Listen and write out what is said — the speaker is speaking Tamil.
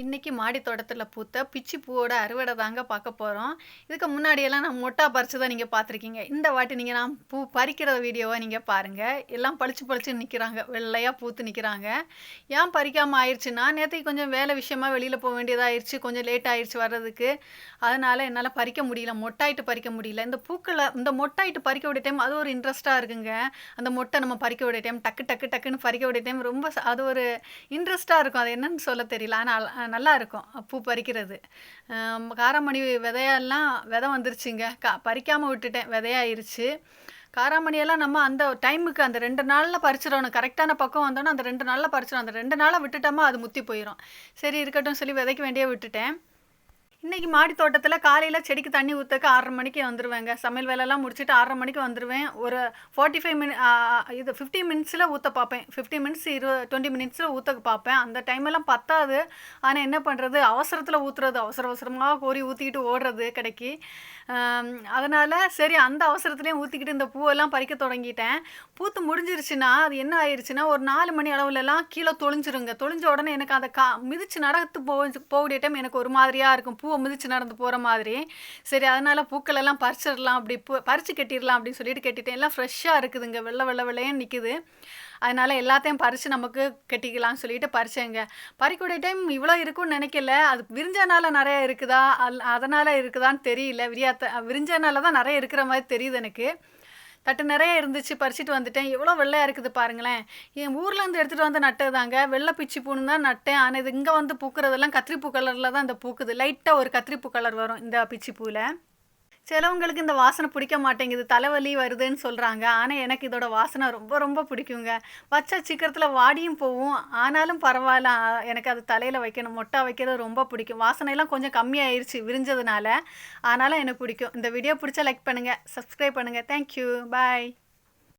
இன்றைக்கி மாடி தோட்டத்தில் பூத்த பிச்சி பூவோட அறுவடை தாங்க பார்க்க போகிறோம் இதுக்கு முன்னாடியெல்லாம் நான் மொட்டா பறிச்சு தான் நீங்கள் பார்த்துருக்கீங்க. இந்த வாட்டி நீங்கள் நான் பூ பறிக்கிற வீடியோவை நீங்கள் பாருங்கள் எல்லாம் பளிச்சு பளிச்சு நிற்கிறாங்க வெள்ளையாக பூத்து நிற்கிறாங்க ஏன் பறிக்காமல் ஆயிடுச்சுன்னா நேற்றுக்கு கொஞ்சம் வேலை விஷயமா வெளியில் போக வேண்டியதாகிடுச்சு கொஞ்சம் லேட் ஆயிடுச்சு வர்றதுக்கு. அதனால் என்னால் பறிக்க முடியல. மொட்டாயிட்டு பறிக்க முடியல. இந்த பூக்களை இந்த மொட்டாயிட்டு பறிக்க விட டைம் அது ஒரு இன்ட்ரெஸ்ட்டாக இருக்குங்க. அந்த மொட்டை நம்ம பறிக்க விட டைம் டக்கு டக்கு டக்குன்னு பறிக்க விட டைம் ரொம்ப அது ஒரு இன்ட்ரெஸ்ட்டாக இருக்கும். அது என்னன்னு சொல்ல தெரியல. ஆனால் நல்லா இருக்கும் பூ பறிக்கிறது. காராமணி விதையெல்லாம் விதை வந்துருச்சுங்க. க பறிக்காமல் விட்டுட்டேன் விதையாயிருச்சு. காராமணியெல்லாம் நம்ம அந்த டைமுக்கு அந்த ரெண்டு நாளில் பறிச்சிடணும். கரெக்டான பக்கம் வந்தோன்னா அந்த ரெண்டு நாளில் பறிச்சிடும் அந்த ரெண்டு நாளில் விட்டுட்டோமா அது முத்தி போயிடும் சரி இருக்கட்டும் சொல்லி விதைக்க வேண்டிய விட்டுட்டேன். இன்னைக்கு மாடி தோட்டத்தில் காலையில் செடிக்கு தண்ணி ஊற்றக்க ஆறரை மணிக்கு வந்துடுவேங்க சமையல் வேலைலாம் முடிச்சுட்டு ஆறரை மணிக்கு வந்துடுவேன் ஒரு ஃபார்ட்டி ஃபைவ் மினி இது ஃபிஃப்டி மினிட்ஸில் ஊற்ற பார்ப்பேன். ஃபிஃப்டி மினிட்ஸ் இரு டுவெண்ட்டி மினிட்ஸில் ஊற்றக்கு பார்ப்பேன். அந்த டைமெல்லாம் பத்தாது. ஆனால் என்ன பண்ணுறது அவசரத்தில் ஊற்றுறது அவசர அவசரமாக கோரி ஊற்றிக்கிட்டு ஓடுறது கிடைக்கி. அதனால் சரி அந்த அவசரத்துலேயும் ஊற்றிக்கிட்டு இந்த பூவெல்லாம் பறிக்க தொடங்கிட்டேன். பூத்து முடிஞ்சிருச்சுன்னா அது என்ன ஆயிடுச்சுன்னா ஒரு நாலு மணி அளவுலலாம் கீழே தொழிஞ்சிருங்க தொழிஞ்ச உடனே எனக்கு அந்த கா மிதிச்சு நடத்து போ போகக்கூடிய டைம் எனக்கு ஒரு மாதிரியாக இருக்கும். பூ பூவை மிதிச்சு நடந்து போகிற மாதிரி. சரி அதனால் பூக்களெல்லாம் பறிச்சிடலாம் அப்படி பூ பறித்து கட்டிடலாம் அப்படின்னு சொல்லிட்டு கட்டிட்டேன். எல்லாம் ஃப்ரெஷ்ஷாக இருக்குதுங்க. வெள்ளை வெள்ளை வெள்ளையன்னு நிற்குது அதனால் எல்லாத்தையும் பறித்து நமக்கு கட்டிக்கலாம்னு சொல்லிட்டு பறிச்சேங்க. பறிக்கூடிய டைம் இவ்வளோ இருக்கும்னு நினைக்கல. அது விரிஞ்சனால நிறைய இருக்குதா? அல் அதனால் இருக்குதான்னு தெரியல. விரியாத்த விரிஞ்சனால தான் நிறைய இருக்கிற மாதிரி தெரியுது எனக்கு. தட்டு நிறைய இருந்துச்சு பறிச்சுட்டு வந்துட்டேன். எவ்வளோ வெள்ளையாக இருக்குது பாருங்களேன். என் ஊர்லேருந்து எடுத்துகிட்டு வந்து நட்டது தாங்க. வெள்ளை பிச்சி பூன்னு தான் நட்டேன். ஆனால் இது இங்கே வந்து பூக்கிறதெல்லாம் கத்திரிப்பூ கலரில் தான் இந்த பூக்குது. லைட்டாக ஒரு கத்திரிப்பூ கலர் வரும் இந்த பிச்சி பூவில் சிலவங்களுக்கு இந்த வாசனை பிடிக்க மாட்டேங்குது தலைவலி வருதுன்னு சொல்கிறாங்க ஆனால் எனக்கு இதோட வாசனை ரொம்ப ரொம்ப பிடிக்குங்க. வச்சா சீக்கிரத்தில் வாடியும் போகும் ஆனாலும் பரவாயில்ல எனக்கு அது தலையில் வைக்கணும் மொட்டா வைக்கிறது ரொம்ப பிடிக்கும். வாசனையெல்லாம் கொஞ்சம் கம்மியாயிருச்சு விரிஞ்சதுனால. ஆனாலும் எனக்கு பிடிக்கும். இந்த வீடியோ பிடிச்சா லைக் பண்ணுங்கள் சப்ஸ்கிரைப் பண்ணுங்கள் தேங்க்யூ பாய்